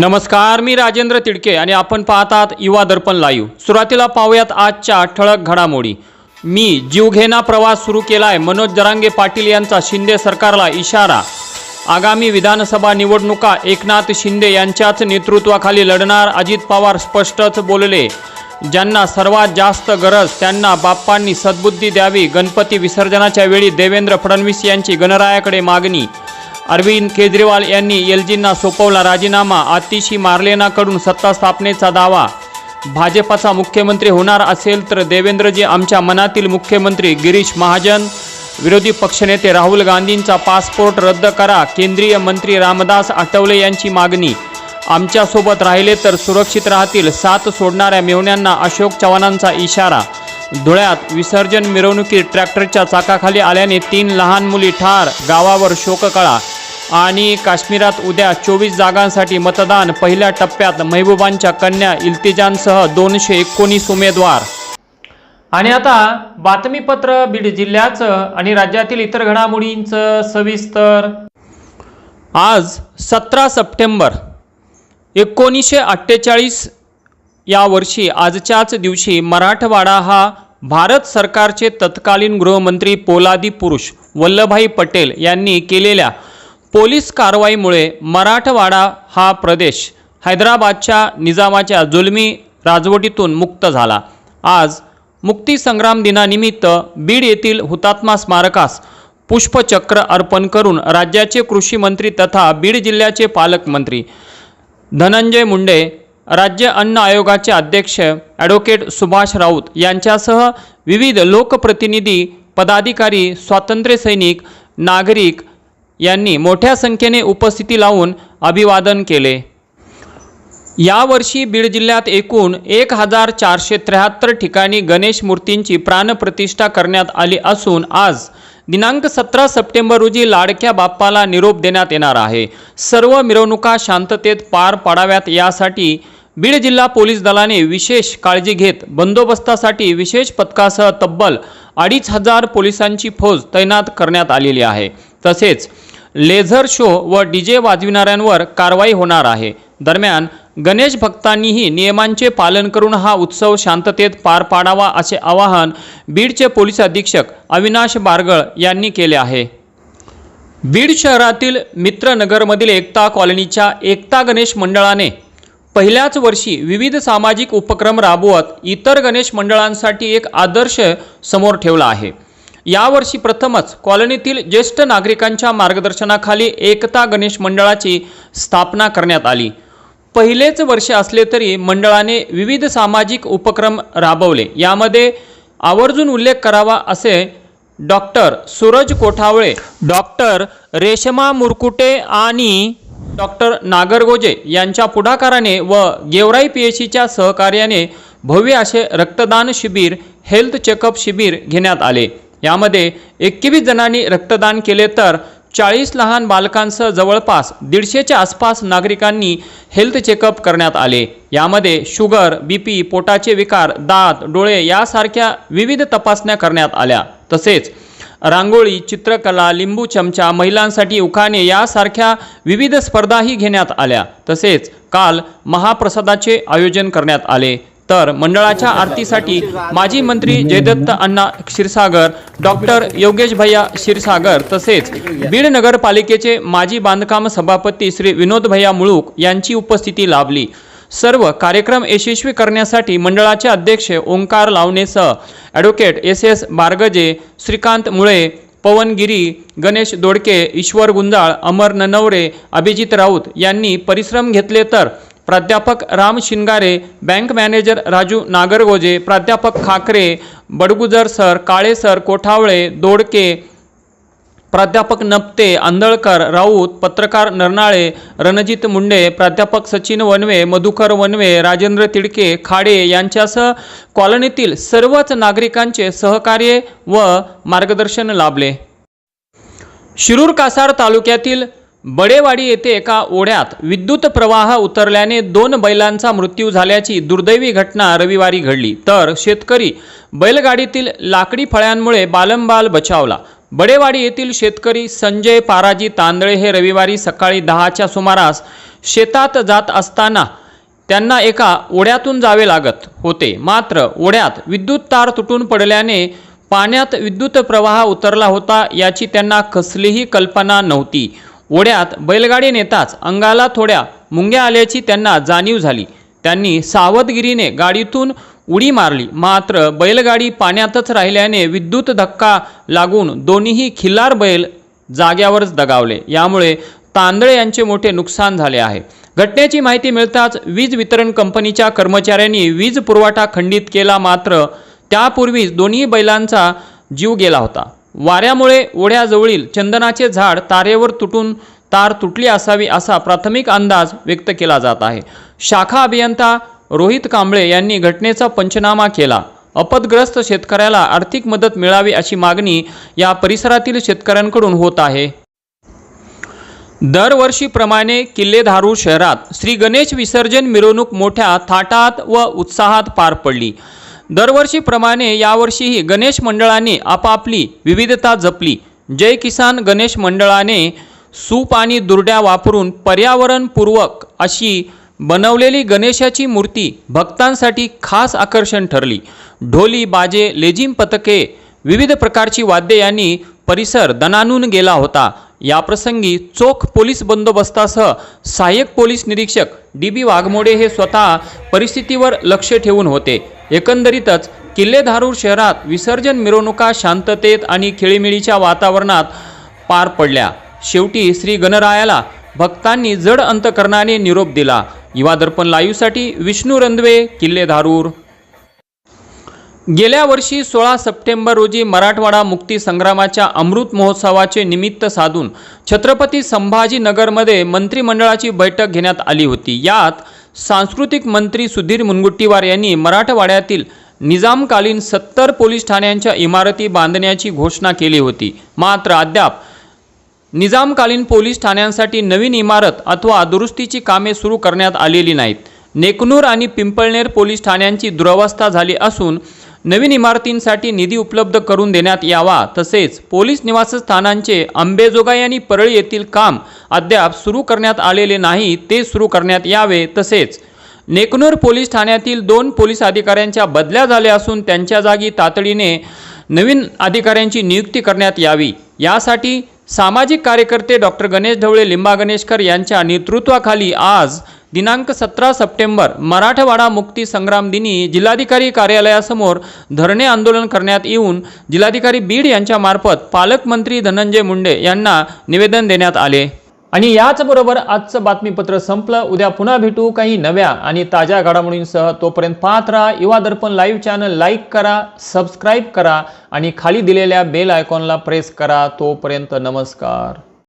नमस्कार मी राजेंद्र तिडके आणि आपण पाहतात युवा दर्पण लाईव्ह. सुरुवातीला पाहूयात आजच्या ठळक घडामोडी. मी जीवघेणा प्रवास सुरू केला आहे मनोज जरांगे पाटील यांचा शिंदे सरकारला इशारा. आगामी विधानसभा निवडणुका एकनाथ शिंदे यांच्याच नेतृत्वाखाली लढणार अजित पवार स्पष्टच बोलले. ज्यांना सर्वात जास्त गरज त्यांना बाप्पांनी सद्बुद्धी द्यावी गणपती विसर्जनाच्या वेळी देवेंद्र फडणवीस यांची गणरायाकडे मागणी. अरविंद केजरीवाल यांनी एलजींना सोपवला राजीनामा आतिशी मार्लेनाकडून सत्ता स्थापनेचा दावा. भाजपाचा मुख्यमंत्री होणार असेल तर देवेंद्रजी आमच्या मनातील मुख्यमंत्री गिरीश महाजन विरोधी पक्षनेते राहुल गांधींचा पासपोर्ट रद्द करा केंद्रीय मंत्री रामदास आठवले यांची मागणी. आमच्यासोबत राहिले तर सुरक्षित राहतील साथ सोडणाऱ्या मेवण्यांना अशोक चव्हाणांचा इशारा. धुळ्यात विसर्जन मिरवणुकीत ट्रॅक्टरच्या चाकाखाली आल्याने तीन लहान मुली ठार गावावर शोककळा. आणि काश्मीरात उद्या चोवीस जागांसाठी मतदान. पहिल्या टप्प्यात महबूबांच्या कन्या इल्तिजानसह दोनशे एकोणीस उमेदवार. आणि आता बातमीपत्र बीड जिल्ह्याचं आणि राज्यातील इतर घडामोडींचं सविस्तर. आज सतरा सप्टेंबर एकोणीसशे अठ्ठेचाळीस या वर्षी आजच्याच दिवशी मराठवाडा हा भारत सरकारचे तत्कालीन गृहमंत्री पोलादी पुरुष वल्लभभाई पटेल यांनी केलेल्या पोलीस कारवाईमुळे मराठवाडा हा प्रदेश हैदराबादच्या निजामाच्या जुलमी राजवटीतून मुक्त झाला. आज मुक्तीसंग्राम दिनानिमित्त बीड येथील हुतात्मा स्मारकास पुष्पचक्र अर्पण करून राज्याचे कृषी मंत्री तथा बीड जिल्ह्याचे पालकमंत्री धनंजय मुंडे राज्य अन्न आयोगाचे अध्यक्ष ॲडव्होकेट सुभाष राऊत यांच्यासह विविध लोकप्रतिनिधी पदाधिकारी स्वातंत्र्यसैनिक नागरिक यांनी मोठ्या संख्येने उपस्थिती लावून अभिवादन केले. यावर्षी बीड जिल्ह्यात एकूण एक हजार चारशे त्र्याहत्तर ठिकाणी गणेश मूर्तींची प्राणप्रतिष्ठा करण्यात आली असून आज दिनांक सतरा सप्टेंबर रोजी लाडक्या बाप्पाला निरोप देण्यात येणार आहे. सर्व मिरवणुका शांततेत पार पाडाव्यात यासाठी बीड जिल्हा पोलीस दलाने विशेष काळजी घेत बंदोबस्तासाठी विशेष पथकासह तब्बल अडीच हजार पोलिसांची फौज तैनात करण्यात आलेली आहे. तसेच लेझर शो व डीजे वाजविणाऱ्यांवर कारवाई होणार आहे. दरम्यान गणेश भक्तांनीही नियमांचे पालन करून हा उत्सव शांततेत पार पाडावा असे आवाहन बीडचे पोलीस अधीक्षक अविनाश बारगळ यांनी केले आहे. बीड शहरातील मित्रनगरमधील एकता कॉलनीच्या एकता गणेश मंडळाने पहिल्याच वर्षी विविध सामाजिक उपक्रम राबवत इतर गणेश मंडळांसाठी एक आदर्श समोर ठेवला आहे. यावर्षी प्रथमच कॉलनीतील ज्येष्ठ नागरिकांच्या मार्गदर्शनाखाली एकता गणेश मंडळाची स्थापना करण्यात आली. पहिलेच वर्ष असले तरी मंडळाने विविध सामाजिक उपक्रम राबवले. यामध्ये आवर्जून उल्लेख करावा असे डॉक्टर सूरज कोठावळे डॉक्टर रेशमा मुरकुटे आणि डॉक्टर नागरगोजे यांच्या पुढाकाराने व गेवराई पी एच सीच्या सहकार्याने भव्य असे रक्तदान शिबिर हेल्थ चेकअप शिबिर घेण्यात आले. यामध्ये एकवीस जणांनी रक्तदान केले तर चाळीस लहान बालकांसह जवळपास दीडशेच्या आसपास नागरिकांनी हेल्थ चेकअप करण्यात आले. यामध्ये शुगर बी पी पोटाचे विकार दात डोळे यासारख्या विविध तपासण्या करण्यात आल्या. तसेच रांगोळी चित्रकला लिंबू चमचा महिलांसाठी उखाणे यासारख्या विविध स्पर्धाही घेण्यात आल्या. तसेच काल महाप्रसादाचे आयोजन करण्यात आले. तर मंडळाच्या आरतीसाठी माजी मंत्री जयदत्त अण्णा क्षीरसागर डॉक्टर योगेश भैया क्षीरसागर तसेच बीड नगरपालिकेचे माजी बांधकाम सभापती श्री विनोद भैया मुळूक यांची उपस्थिती लाभली. सर्व कार्यक्रम यशस्वी करण्यासाठी मंडळाचे अध्यक्ष Omkar लावणेसह advocate S S Bargaje Shrikant Mule Pavan Giri Ganesh दोडके ईश्वर गुंजाळ अमर ननवरे अभिजित राऊत यांनी परिश्रम घेतले तर प्राध्यापक राम शिंगारे बँक मॅनेजर राजू नागरगोजे प्राध्यापक खाकरे बडगुजर सर काळे सर कोठावळे दोडके प्राध्यापक नप्ते आंदळकर राऊत पत्रकार नरनाळे रणजित मुंडे प्राध्यापक सचिन वनवे मधुकर वनवे राजेंद्र तिडके खाडे यांच्यासह कॉलनीतील सर्वच नागरिकांचे सहकार्य व मार्गदर्शन लाभले. शिरूर कासार तालुक्यातील बडेवाडी येथे एका ओढ्यात विद्युत प्रवाह उतरल्याने दोन बैलांचा मृत्यू झाल्याची दुर्दैवी घटना रविवारी घडली. तर शेतकरी बैलगाडीतील लाकडी फळ्यांमुळे बालंबाल बचावला. बडेवाडी येथील शेतकरी संजय पाराजी तांदळे हे रविवारी सकाळी दहाच्या सुमारास शेतात जात असताना त्यांना एका ओढ्यातून जावे लागत होते. मात्र ओढ्यात विद्युत तार तुटून पडल्याने पाण्यात विद्युत प्रवाह उतरला होता याची त्यांना कसलीही कल्पना नव्हती. ओढ्यात बैलगाडी नेताच अंगाला थोड्या मुंग्या आल्याची त्यांना जाणीव झाली. त्यांनी सावधगिरीने गाडीतून उडी मारली. मात्र बैलगाडी पाण्यातच राहिल्याने विद्युत धक्का लागून दोन्हीही खिल्लार बैल जाग्यावरच दगावले. यामुळे तांदळे यांचे मोठे नुकसान झाले आहे. घटनेची माहिती मिळताच वीज वितरण कंपनीच्या कर्मचाऱ्यांनी वीज पुरवठा खंडित केला. मात्र त्यापूर्वीच दोन्ही बैलांचा जीव गेला होता. वाऱ्यामुळे ओढ्याजवळील चंदनाचे झाड तारेवर तुटून तार तुटली असावी असा प्राथमिक अंदाज व्यक्त केला जात आहे. शाखा अभियंता रोहित कांबळे यांनी घटनेचा पंचनामा केला. अपदग्रस्त शेतकऱ्याला आर्थिक मदत मिळावी अशी मागणी या परिसरातील शेतकऱ्यांकडून होत आहे. दरवर्षीप्रमाणे किल्लेधारू शहरात श्री गणेश विसर्जन मिरवणूक मोठ्या थाटात व उत्साहात पार पडली. दरवर्षीप्रमाणे यावर्षीही गणेश मंडळाने आपापली विविधता जपली. जय किसान गणेश मंडळाने सूप आणि दुर्ड्या वापरून पर्यावरणपूर्वक अशी बनवलेली गणेशाची मूर्ती भक्तांसाठी खास आकर्षण ठरली. ढोली बाजे लेझिम पथके विविध प्रकारची वाद्ये यांनी परिसर दणानून गेला होता. याप्रसंगी चोख पोलीस बंदोबस्तासह सहाय्यक पोलीस निरीक्षक डी बी वाघमोडे हे स्वतः परिस्थितीवर लक्ष ठेवून होते. एकंदरीतच किल्लेधारूर शहरात विसर्जन मिरवणुका शांततेत आणि खेळीमेळीच्या वातावरणात पार पडल्या. शेवटी श्री गणरायाला भक्तांनी जड अंतकरणाने निरोप दिला. युवा दर्पण लाईव्हसाठी विष्णू रंधवे किल्लेधारूर गेल्या वर्षी सोळा सप्टेंबर रोजी मराठवाडा मुक्ती संग्रामाच्या अमृत महोत्सवाचे निमित्त साधून छत्रपती संभाजीनगरमध्ये मंत्रिमंडळाची बैठक घेण्यात आली होती. यात सांस्कृतिक मंत्री सुधीर मुनगुट्टीवार यांनी मराठवाड्यातील निजामकालीन सत्तर पोलीस ठाण्यांच्या इमारती बांधण्याची घोषणा केली होती. मात्र अद्याप निजामकालीन पोलीस ठाण्यांसाठी नवीन इमारत अथवा दुरुस्तीची कामे सुरू करण्यात आलेली नाहीत. नेकनूर आणि पिंपळनेर पोलीस ठाण्यांची दुरवस्था झाली असून नवीन इमारतींसाठी निधी उपलब्ध करून देण्यात यावा. तसेच पोलीस निवासस्थानांचे अंबेजोगाई आणि परळी येथील काम अद्याप सुरू करण्यात आलेले नाही ते सुरू करण्यात यावे. तसेच नेकनूर पोलीस ठाण्यातील दोन पोलीस अधिकाऱ्यांच्या बदल्या झाल्या असून त्यांच्या जागी तातडीने नवीन अधिकाऱ्यांची नियुक्ती करण्यात यावी. यासाठी सामाजिक कार्यकर्ते डॉक्टर गणेश ढवळे लिंबा गणेशकर यांच्या नेतृत्वाखाली आज दिनांक सतरा सप्टेंबर मराठवाडा मुक्ती संग्राम दिनी जिल्हाधिकारी कार्यालयासमोर धरणे आंदोलन करण्यात येऊन जिल्हाधिकारी बीड यांच्यामार्फत पालकमंत्री धनंजय मुंडे यांना निवेदन देण्यात आले. आणि याचबरोबर आजचं बातमीपत्र संपलं. उद्या पुन्हा भेटू काही नव्या आणि ताज्या घडामोडींसह. तोपर्यंत पाहत राहा Yuva Darpan live channel like करा सबस्क्राईब करा आणि खाली दिलेल्या बेल आयकॉनला प्रेस करा. तोपर्यंत नमस्कार.